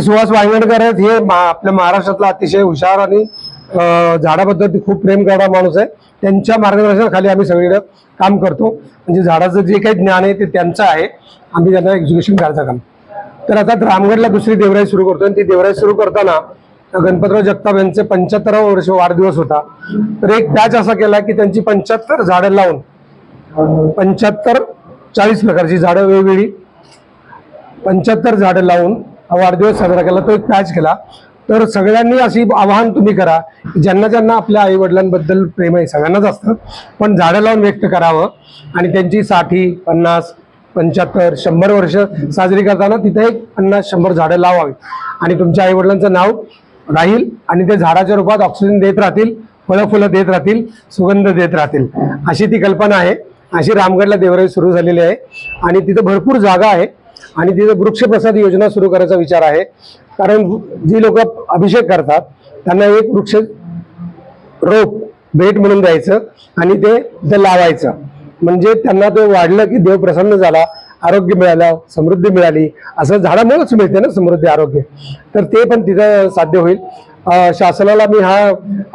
सुहास वांगणकर आहेत. हे मा- आपल्या महाराष्ट्रातला अतिशय हुशार आणि झाडाबद्दल खूप प्रेम करणारा माणूस आहे. त्यांच्या मार्गदर्शनाखाली आम्ही सगळीकडे काम करतो. म्हणजे झाडाचं जे काही ज्ञान आहे ते त्यांचं आहे. आम्ही त्यांना एक्झिक्युशन करायचं काम. तर आता रामगडला दुसरी देवराई सुरू करतो आणि ती देवराई सुरू करताना गणपतराव जगताप यांचे पंच्याहत्तरावा वर्ष वाढदिवस होता. तर एक बॅच असा केला की त्यांची पंच्याहत्तर झाडं लावून पंच्याहत्तर चाळीस प्रकारची झाडं वेगवेगळी पंच्याहत्तर झाडं लावून वाढदिवस साजरा केला तो एक पॅच केला तर सगळ्यांनी अशी आवाहन तुम्ही करा की ज्यांना ज्यांना आपल्या आई वडिलांबद्दल प्रेम आहे सगळ्यांनाच असतं पण झाडं लावून व्यक्त करावं. आणि त्यांची साठी पन्नास पंच्याहत्तर शंभर वर्ष साजरी करताना तिथे एक पन्नास शंभर झाडं लावावी आणि तुमच्या आई वडिलांचं नाव राहील आणि ते झाडाच्या रूपात ऑक्सिजन देत राहतील फळं फुलं देत राहतील सुगंध देत राहतील. अशी ती कल्पना आहे. अशी रामगडला देवराई सुरू झालेली आहे. आणि तिथं भरपूर जागा आहे. आणि तिथं वृक्षप्रसाद योजना सुरू करायचा विचार आहे. कारण जी लोक अभिषेक करतात त्यांना एक वृक्ष रोप भेट म्हणून द्यायचं आणि ते ते लावायचं. म्हणजे त्यांना ते वाढलं की देव प्रसन्न झाला आरोग्य मिळालं समृद्धी मिळाली. असं झाडामुळेच मिळते ना समृद्धी आरोग्य. तर ते पण तिथं साध्य होईल. शासनाला मी हा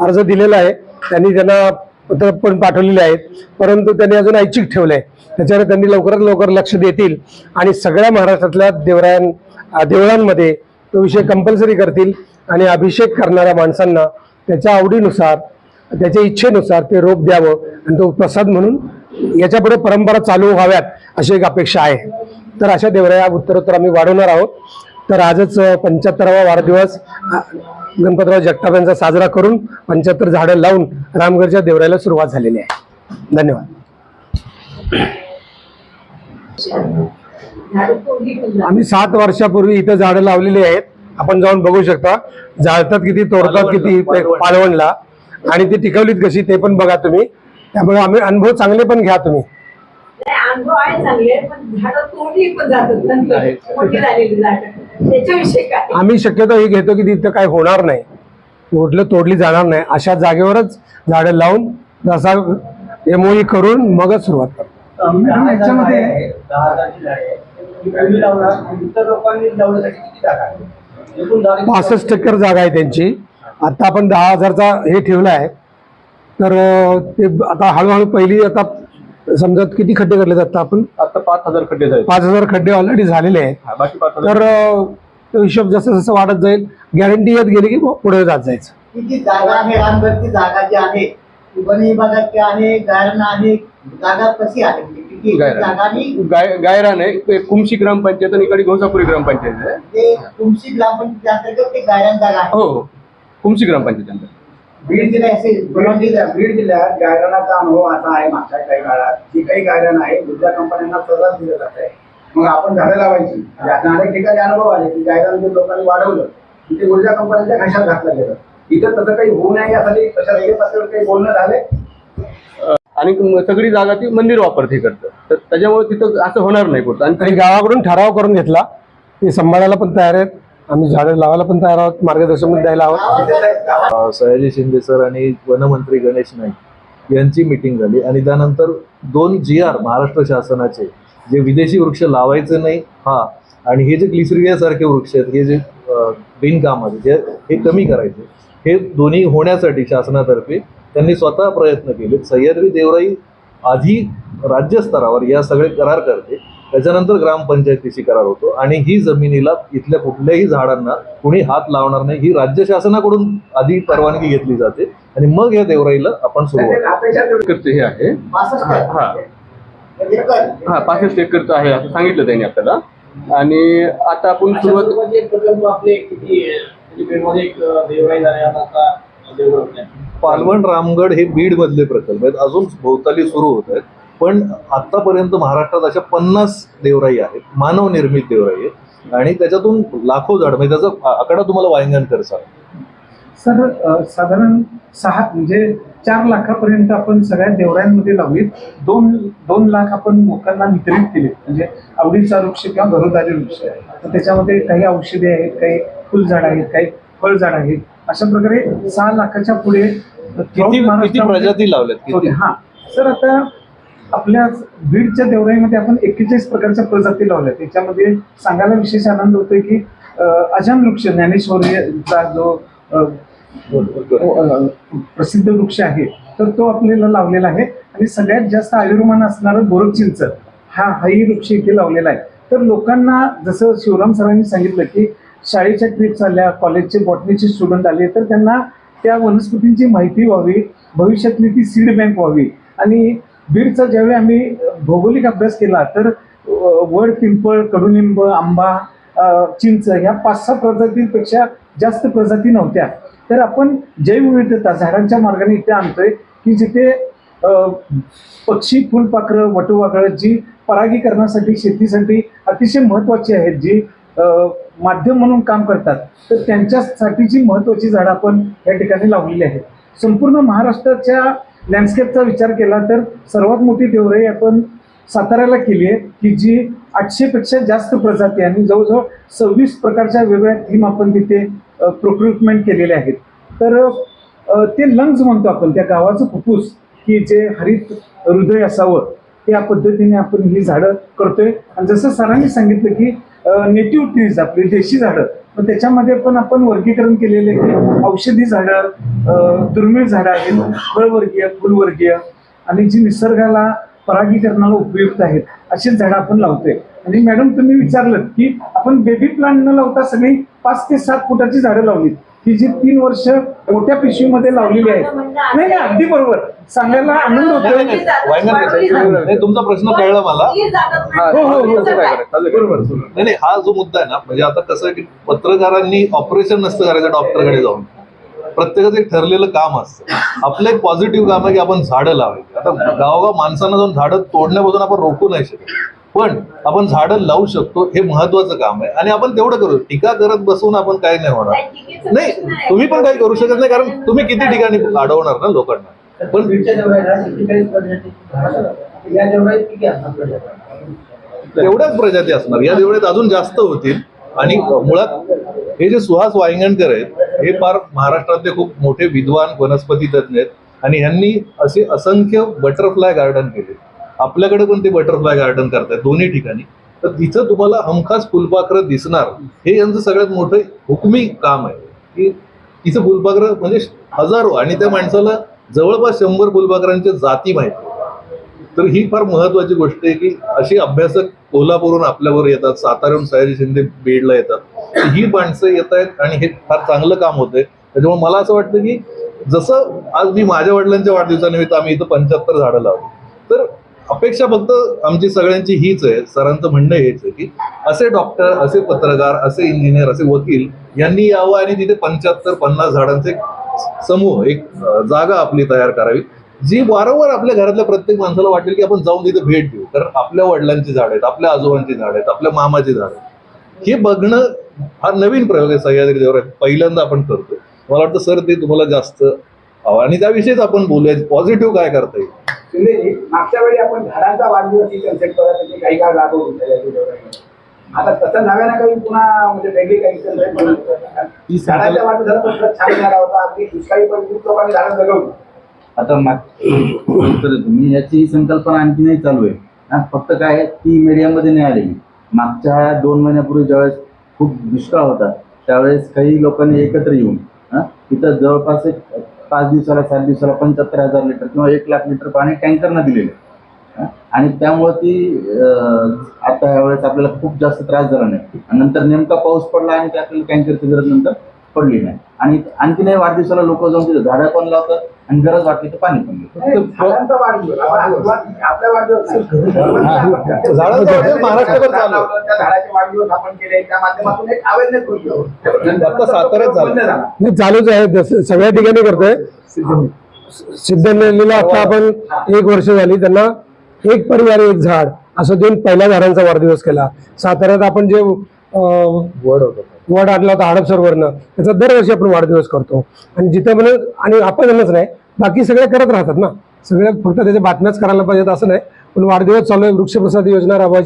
अर्ज दिलेला आहे. त्यांनी त्यांना पत्र पण पाठवलेले आहेत. परंतु त्यांनी अजून ऐच्छिक ठेवलं आहे त्याच्यावर त्यांनी लवकरात लवकर लक्ष देतील आणि सगळ्या महाराष्ट्रातल्या देवरायां देवळांमध्ये तो विषय कंपल्सरी करतील आणि अभिषेक करणाऱ्या माणसांना त्याच्या आवडीनुसार त्याच्या इच्छेनुसार ते रोप द्यावं आणि तो प्रसाद म्हणून याच्यापुढे परंपरा चालू व्हाव्यात अशी एक अपेक्षा आहे. तर अशा देवराया उत्तरोत्तर आम्ही वाढवणार आहोत. तर आजच पंच्याहत्तरावा वाढदिवस गणपतराव जगताप यांचा साजरा करून पंच्याहत्तर झाडं लावून रामगडच्या देवरायाला सुरुवात झालेली आहे. धन्यवाद. आम्ही सात वर्षापूर्वी इथं झाडं लावलेली आहेत. आपण जाऊन बघू शकता. जाळतात किती तोडतात किती ते पालवणला. आणि ती टिकवलीत कशी ते पण बघा तुम्ही. त्यामुळे आम्ही अनुभव चांगले पण घ्या तुम्ही. नाही, अनुभव आहे चांगले पण झाडं तोडली पण जातात. झालेली आम्ही शक्यतो हे घेतो की तिथं काय होणार नाही. तोडलं तोडली जाणार नाही. अशा जागेवरच झाडं लावून जसा एमओई करून मगच सुरुवात करतो. ही पासष्ट एकर जागा आहे त्यांची. आता आपण दहा हजारचा हे ठेवला आहे. तर ते आता हळूहळू पहिली आता समजा किती खड्डे करले आता आपण? आता पाच हजार खड्डे झाले पाच हजार खड्डे ऑलरेडी झालेले आहेत. हा, बाकी पाच हजार तर अं, तो हिशोब जसं जसं वाढत जाईल गॅरंटी येत गेली की पुढे जात जायचं. ही जी जागा आहे रामगडची जागा जी आहे ती वन विभागाची आहे गायरन आहे जागा कशी आहे? म्हणजे किती गायरान. जागा आणि गाय गायरान आहे एक कुमशी ग्रामपंचायत आणि इकडे घोसापुरी ग्रामपंचायत आहे. ते तुमची ग्रामपंचायत अंतर्गत ते गायरन जागा आहे. हो हो. कुमशी ग्रामपंचायत. बीड जिल्हा असे बीड जिल्ह्या बीड जिल्ह्यात गायरणाचा अनुभव असा आहे मागच्या काही काळात. जी काही गायरण आहे दुसऱ्या कंपन्यांना सहज दिलं जात आहे. मग आपण झाडं लावायची. अनेक ठिकाणी अनुभव आले की गायरन लोकांनी वाढवलं तिथे ते ऊर्जा कंपन्यांच्या घशात घातलं गेलं. इथं तसं काही होऊ नये यासाठी प्रशासकीय पातळीवर काही बोलणं झालंय? आणि सगळी जागा ती मंदिर वापरते करतं तर त्याच्यामुळे तिथं असं होणार नाही कुठं. आणि आणि गावाकडून ठराव करून घेतला ते सांभाळायला पण तयार आहेत. आम्ही झाडं लावायला पण तयार आहोत मार्गदर्शन पण द्यायला आहोत. सयाजी शिंदे सर आणि वनमंत्री गणेश नाईक यांची मिटिंग झाली आणि त्यानंतर दोन जी आर महाराष्ट्र शासनाचे जे विदेशी वृक्ष लावायचे नाही हा आणि हे जे ग्लिसरिया सारखे वृक्ष आहेत हे जे बिनकामाचे जे हे कमी करायचे हे दोन्ही होण्यासाठी शासनातर्फे त्यांनी स्वतः प्रयत्न केले. सह्याद्री देवराई आधी राज्यस्तरावर या सगळे करार करते. त्याच्यानंतर ग्रामपंचायतीशी करार होतो आणि ही जमिनीला इथल्या कुठल्याही झाडांना कुणी हात लावणार नाही. ही राज्य शासनाकडून आधी परवानगी घेतली जाते आणि मग या देवराईला आपण सुरुवात एकरचं हे आहे. हा हा. पासष्ट एकरचं आहे. असं सांगितलं त्यांनी आपल्याला. आणि आता आपण सुरुवात म्हणजे. पालवण रामगड हे बीड मधले प्रकल्प आहेत. अजून भोवताली सुरू होत आहेत. पण आतापर्यंत महाराष्ट्रात अशा पन्नास देवराई आहेत मानव निर्मित देवराई आहेत. आणि त्याच्यातून लाखो झाड म्हणजे त्याचा आकडा तुम्हाला वायंगणकर सर अ, साधारण सहा म्हणजे चार लाखापर्यंत आपण सगळ्या देवरायांमध्ये लावलीत. दोन दोन लाख आपण लोकांना वितरित केले म्हणजे आवडीचा वृक्ष किंवा घरोदारी वृक्ष आहे तर त्याच्यामध्ये काही औषधे आहेत काही फुलझाड आहेत काही फळझाड आहेत. अशा प्रकारे सहा लाखाच्या पुढे किती प्रजाती लावल्यात? हा. सर आता आपल्या बीडच्या देवराईमध्ये आपण एक्केचाळीस प्रकारच्या प्रजाती लावल्या. त्याच्यामध्ये सांगायला विशेष आनंद होतोय की अजान वृक्ष ज्ञानेश्वरीचा जो प्रसिद्ध वृक्ष आहे तर तो आपल्याला लावलेला आहे. आणि सगळ्यात जास्त आयुर्मान असणारं गोरख चिंच हा हाही वृक्ष इथे लावलेला आहे. तर लोकांना जसं शिवराम सरांनी सांगितलं की शाळेच्या ट्रिप्स आल्या कॉलेजचे बॉटनीचे स्टुडंट आले तर त्यांना त्या वनस्पतींची माहिती व्हावी भविष्यातली ती सीड बँक व्हावी. आणि बीडचा ज्यावेळी आम्ही भौगोलिक अभ्यास केला तर वड पिंपळ कडुलिंब आंबा चिंच ह्या पाच सहा प्रजातींपेक्षा जास्त प्रजाती नव्हत्या. तर आपण जैवविविधता झाडांच्या मार्गाने इथे आणतोय की जिथे पक्षी फुलपाखरं वटुवाकळं जी परागीकरणासाठी शेतीसाठी अतिशय महत्त्वाची आहेत जी माध्यम म्हणून काम करतात तर त्यांच्यासाठीची महत्त्वाची झाडं आपण या ठिकाणी लावलेली आहेत. संपूर्ण महाराष्ट्राच्या लँडस्केपचा विचार केला तर सर्वात मोठी देवराई आपण साताऱ्याला केली आहे की जी आठशेपेक्षा जास्त प्रजाती आणि जवळजवळ सव्वीस प्रकारच्या वेगवेगळ्या थीम आपण तिथे प्रोक्रुटमेंट केलेले आहेत. तर ते लंग्स म्हणतो आपण त्या गावाचं फुफ्फुस की जे हरित हृदय असावं त्या पद्धतीने आपण ही झाडं करतोय. आणि जसं सरांनी सांगितलं की नेटिव्ह ट्रीज आपली देशी झाडं पण त्याच्यामध्ये पण आपण वर्गीकरण केलेले की औषधी झाडं दुर्मिळ झाडं आहेत फळवर्गीय फुलवर्गीय आणि जी निसर्गाला परागीकरणाला उपयुक्त आहेत अशीच झाडं आपण लावतोय. आणि मॅडम तुम्ही विचारलं की आपण बेबी प्लांट न लावता सगळी पाच ते सात फुटाची झाडं लावली की जी तीन वर्ष मोठ्या पिशवीमध्ये लावलेली आहेत. नाही नाही अगदी बरोबर. सांगायला आनंद नाही तुमचा प्रश्न कळला मला. हो, हो, हो. बरोबर. नाही नाही हा जो मुद्दा आहे ना म्हणजे आता कसं आहे की पत्रकारांनी ऑपरेशन नसतं करायचं डॉक्टरकडे जाऊन. प्रत्येकाचं एक ठरलेलं काम असतं. आपलं एक पॉझिटिव्ह काम आहे की आपण झाडं लावायची. आता गावोगाव माणसांना जाऊन झाडं तोडण्यापासून आपण रोखू नाही शकत. पण आपण झाडं लावू शकतो हे महत्वाचं काम आहे. आणि आपण तेवढं करू. टीका करत बसून आपण काही नाही होणार. नाही तुम्ही पण काही करू शकत नाही कारण तुम्ही किती ठिकाणी अडवणार ना लोकांना. पण तेवढ्याच प्रजाती असणार. या देवळ्यात अजून जास्त होतील. आणि मुळात हे जे सुहास वायंगणकर आहेत हे फार महाराष्ट्रातले खूप मोठे विद्वान वनस्पती तज्ञ आहेत. आणि ह्यांनी असे असंख्य बटरफ्लाय गार्डन केले. आपल्याकडे पण ते बटरफ्लाय गार्डन करतात दोन्ही ठिकाणी. तर तिथं तुम्हाला हमखास फुलपाखरं दिसणार. हे यांचं सगळ्यात मोठं हुकमी काम आहे. की तिचं फुलपाखरं म्हणजे हजारो आणि त्या माणसाला जवळपास शंभर फुलपाखरांच्या जाती माहिती तर ही फार महत्वाची गोष्ट आहे की अशी अभ्यासक कोल्हापूरहून आपल्यावर येतात साताऱ्याहून सयाजी शिंदे बीडला येतात. ही माणसं येत आहेत आणि हे फार चांगलं काम होतंय त्याच्यामुळे मला असं वाटतं की जसं आज मी माझ्या वडिलांच्या वाढदिवसानिमित्त आम्ही इथं पंच्याहत्तर झाडं लावली. तर अपेक्षा फक्त आमची सगळ्यांची हीच आहे सरांचं म्हणणं हेच आहे की असे डॉक्टर असे पत्रकार असे इंजिनियर असे वकील यांनी यावं आणि तिथे पंच्याहत्तर पन्नास झाडांचे समूह एक जागा आपली तयार करावी जी वारंवार आपल्या घरातल्या प्रत्येक माणसाला वाटेल की आपण जाऊन तिथे भेट देऊ. कारण आपल्या वडिलांची झाड आहेत आपल्या आजोबांची झाड आहेत आपल्या मामाची झाड आहेत. हे बघणं हा नवीन प्रयोग आहे सह्याद्री देवर पहिल्यांदा आपण करतो मला वाटतं सर ते तुम्हाला जास्त हवं आणि त्याविषयीच आपण बोलूया पॉझिटिव्ह काय करता येईल. शिंदेजी मागच्या वेळी आपण झाडांचा वाढदिवस ही कन्सेप्ट करत होती काही काळ राबवली. आता तसं नव्यानं काही पुन्हा म्हणजे वेगळी काही बनवली. झाडांच्या वाढदिवसाला पण छान झाला होता अगदी दुष्काळी परिस्थितीत लोकांनी झाडं जगवली आता माग तर तुम्ही याची संकल्पना आणखी नाही चालू आहे फक्त काय आहे, ती मीडियामध्ये नाही आलेली मागच्या दोन महिन्यापूर्वी ज्यावेळेस खूप दुष्काळ होता त्यावेळेस काही लोकांनी एकत्र येऊन हा, तिथं जवळपास एक पाच दिवसाला सात दिवसाला पंच्याहत्तर हजार लिटर किंवा एक लाख लिटर पाणी टँकरनं दिलेलं आणि त्यामुळं ती आता यावेळेस आपल्याला खूप जास्त त्रास झाला नाही. नंतर नेमका पाऊस पडला आणि आपल्याला टँकरची गरज नंतर पडली नाही. आणि आणखीनही वाढदिवसाला लोक जाऊन तिथे झाडं पण लावतात आणि गरज वाटली तर पाणी पण चालूच आहे. सगळ्या ठिकाणी करतोय. सिद्धनेलीला आता आपण एक वर्ष झाली त्यांना एक परिवार एक झाड असं देऊन पहिल्या झाडांचा वाढदिवस केला. साताऱ्यात आपण जे वड होतं वड आणला होता हडपसरवरनं त्याचा दरवर्षी आपण वाढदिवस करतो. आणि जिथं म्हणे आणि आपणच नाही बाकी सगळे करत राहतात ना. सगळे फक्त त्याच्या बातम्याच करायला पाहिजेत असं नाही. पण वाढदिवस चालू आहे वृक्षप्रसाद योजना राबवायची.